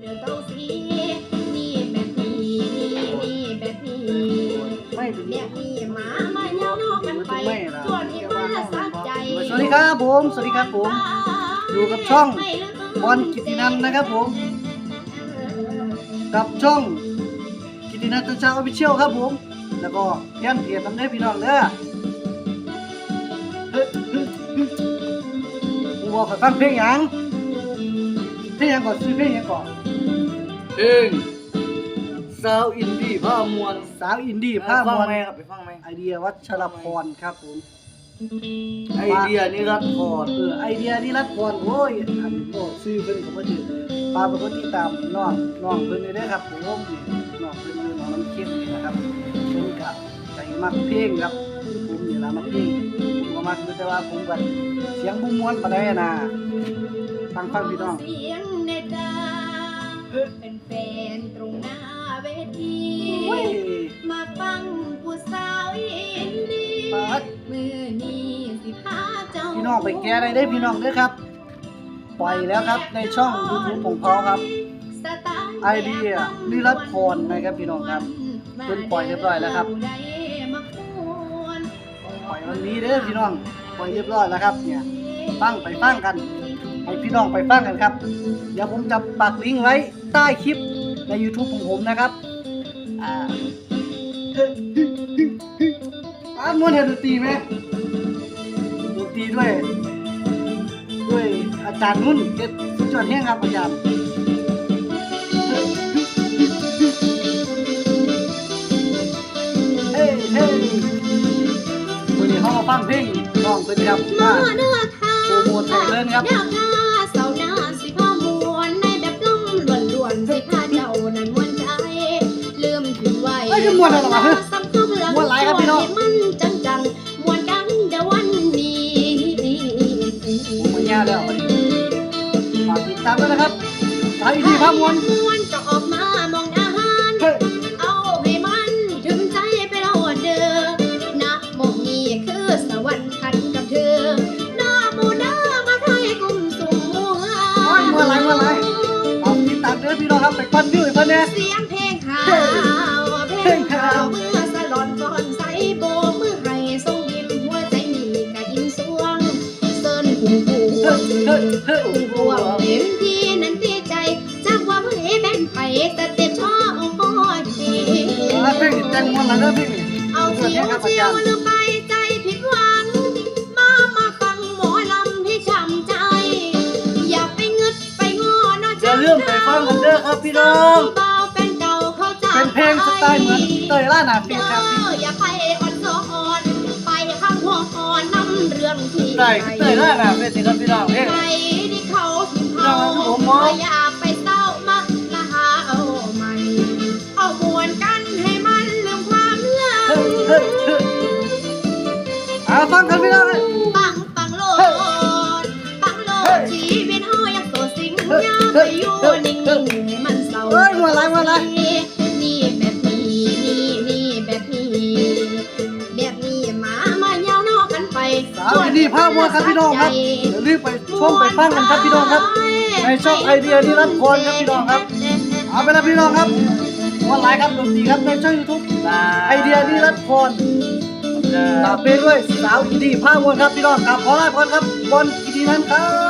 เดือเก้าสีนี่แบบนี้นี่แบบนี้ไม่ถึงแบบนี้หมามาเยาวนอกกันไปส่วนที่มาสักใจสวัสดีครับผม สวัสดีครับผม อยู่กับช่องบอลกิตินันนะครับผม กับช่องกิตินันตชาออฟฟิเชียลครับผม แล้วก็แย่นเพจทำได้พี่น้องเด้อฮ้ยเฮ้ยเฮ้ยกูบอกขอฟังเพลงหยัง เพลงหยังก่อนซื้อเพลงหยังก่อนเพลงสาวอินดี้ผ้ามวลสาวอินดี้ผ้ามวลไหมครับไปฟังไหมไอเดียวัชรพรครับผมไอเดียนี่รัดพอดเออไอเดียนี่รัดพรโอ้ยอันโอ้ซื้อเพิ่นก็บ่ถือปลาเป็นคนที่ตามน้องน้องเพิ่นนี่เด้อครับผมนี่น้องเพิ่นนี่น้องน้ำเข้มนี่นะครับเพิ่นก็ใจมักเพลงครับผมนี่ล่ะมักเพลงผมก็มักอยู่แต่ว่าผมก็เสียงบ่ม่วนปานใดอะนะฟังฟังพี่น้อง เสียง ไปแก้ได้เด้อพี่น้องเด้อครับ ปล่อยแล้วครับในช่อง YouTube ของเขาครับสตาร์ไอเดียนิรัตพรนะครับพี่น้องครับเพิ่นปล่อยเรียบร้อยแล้วครับได้มาควรปล่อยวันนี้เด้อพี่น้องปล่อยเรียบร้อยแล้วครับ เนี่ยฟังไปฟังกันให้พี่น้องไปฟังกันครับ เดี๋ยวผมจะปักลิงก์ไว้ใต้คลิปใน YouTube ของผมนะครับอ่าอ่ามวนเห็นดนตรีไหม ดนตรีด้วย ด้วยอาจารย์นุ่นเด็ดสุดยอดแห้งครับอาจารย์เฮ้ยเฮ้ยวันนี้เขามาฟังเพลงน้องเป็นครับมามาเนื้อทาโปรโมทไทยเล่นครับเนื้อทาเสาหน้าสิพามวน นะครับสายดีภาพมวลมวนจะออกมามองหน้าหันเฮ้ยเอาให้มันถึงใจไปแล้วเด้อนะหมองนี้คือสวรรค์พันกับเธอหน้าหมูเด้อมาไทยกลุ่มสุ่มมัวโอ้ยม่วนหลายม่วนหลายฝากติดตามด้วยพี่น้องครับไปปั้นวิวให้เพิ่นแน่เสียงเพลงข่าวเพลงข่าวเมื่อสลอนก่อนใสโบกมือให้ทรงยิ้มหัวใจมีกะยิ้มสวงเซินพุ่งพวเฮ้ง มวนแล้วเด้อเพลงนี้เอาเที่ยวเที่ยวลืมไปใจผิดหวัง มามาฟังหมอลำให้ช้ำใจ อย่าไปงึดไปงอนออย่าลืมไปฟังกันเด้อครับพี่น้อง เบาเป็นเก่าเข้าใจเป็นเพลงสไตล์เหมือนเตยล่าหนาเฟียครับอย่าไปอ่อนซ้อนไปข้างหัวอ่อนนำเรื่องที่ได้เตยล่าหนาเฟียสิครับพี่น้องเพล ฮ้ยเฮ้ยอาฟังกันพี่น้องเอ้ยปังปังโลดปังโลดชีวิตเฮายังโสดสิงยอย่าไปอยู่นิ่งๆให้มันเศร้าเฮ้ยม่วนหลายม่วไหลนี่แบบนี้นี่นี่แบบนี้แบบนี้มามายาวนอกกันไปสาวอินดี้ภาพมวครับพี่น้องครับอย่าลืมไปชมไปฟังกันครับพี่น้องครับ ในช่องไอเดียนิรันดร์พรครับพี่น้องครับเอาไปแล้วพี่น้องครับ มวนไลายครับดนตรีครับในช่องยูทูบไอเดียนิรัดพรตามไปด้วยสาวอินดี้ภาพมวนครับพี่น้องครับขอลาพรครับบอลกิตินันครับ